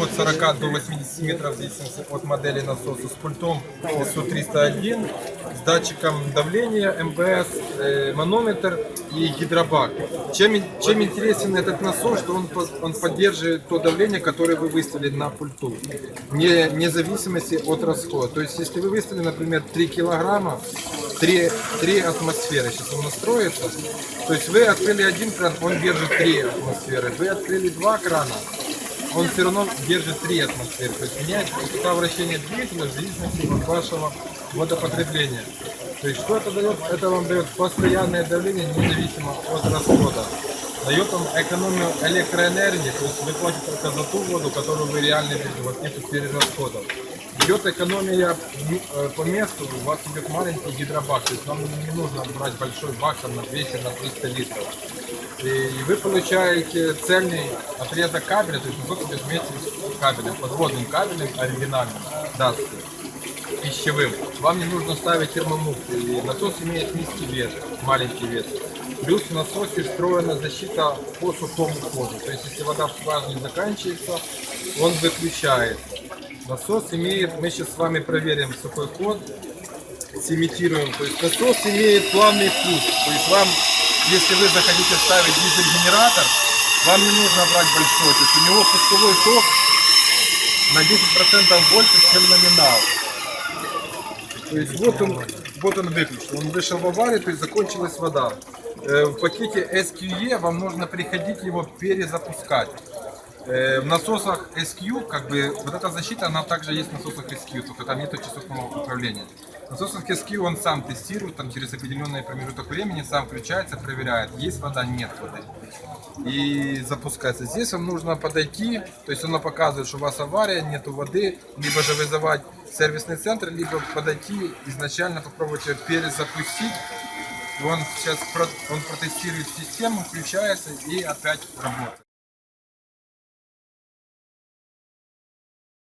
от 40 до 80 метров в зависимости от модели насоса с пультом SU-301, с датчиком давления, МБС, э, манометр и гидробак. Чем, чем интересен этот насос, что он, он поддерживает то давление, которое вы выставили на пульту, не, вне зависимости от расхода. То есть, если вы выставили, например, 3 килограмма, 3, 3 атмосферы, сейчас он настроится, то есть вы открыли один кран, он держит 3 атмосферы, вы открыли два крана, он все равно держит 3 атмосферы. То есть меняется частота вращения двигателя в зависимости от вашего водопотребления. То есть что это дает? Это вам дает постоянное давление независимо от расхода. Дает вам экономию электроэнергии, то есть вы платите только за ту воду, которую вы реально берете, у вас нет перерасходов. Идет экономия э, по месту, у вас идет маленький гидробак, то есть вам не нужно брать большой бак на 200 на 300 литров. И вы получаете цельный отрезок кабеля, то есть вместе с кабелем, подводным кабелем оригинальным, датским, пищевым. Вам не нужно ставить термомуфту, и насос имеет низкий вес, маленький вес. Плюс в насосе встроена защита по сухому ходу, то есть если вода в скважине заканчивается, он выключает. Насос имеет, мы сейчас с вами проверим сухой ход, симитируем. То есть насос имеет плавный путь. То есть вам, если вы захотите ставить дизель-генератор, вам не нужно брать большой. То есть у него пусковой ток на 10% больше, чем номинал. То есть вот он, вот он выключен. Он вышел в аварию, то есть закончилась вода. Э, В пакете SQE вам нужно приходить его перезапускать. Э, В насосах SQ, как бы, вот эта защита, она также есть в насосах SQ, только там нет частотного управления. В насосах SQ он сам тестирует, там через определенный промежуток времени сам включается, проверяет, есть вода, нет воды. И запускается. Здесь вам нужно подойти, то есть оно показывает, что у вас авария, нету воды, либо же вызывать сервисный центр, либо подойти изначально попробовать ее перезапустить. Он сейчас он протестирует систему, включается и опять работает.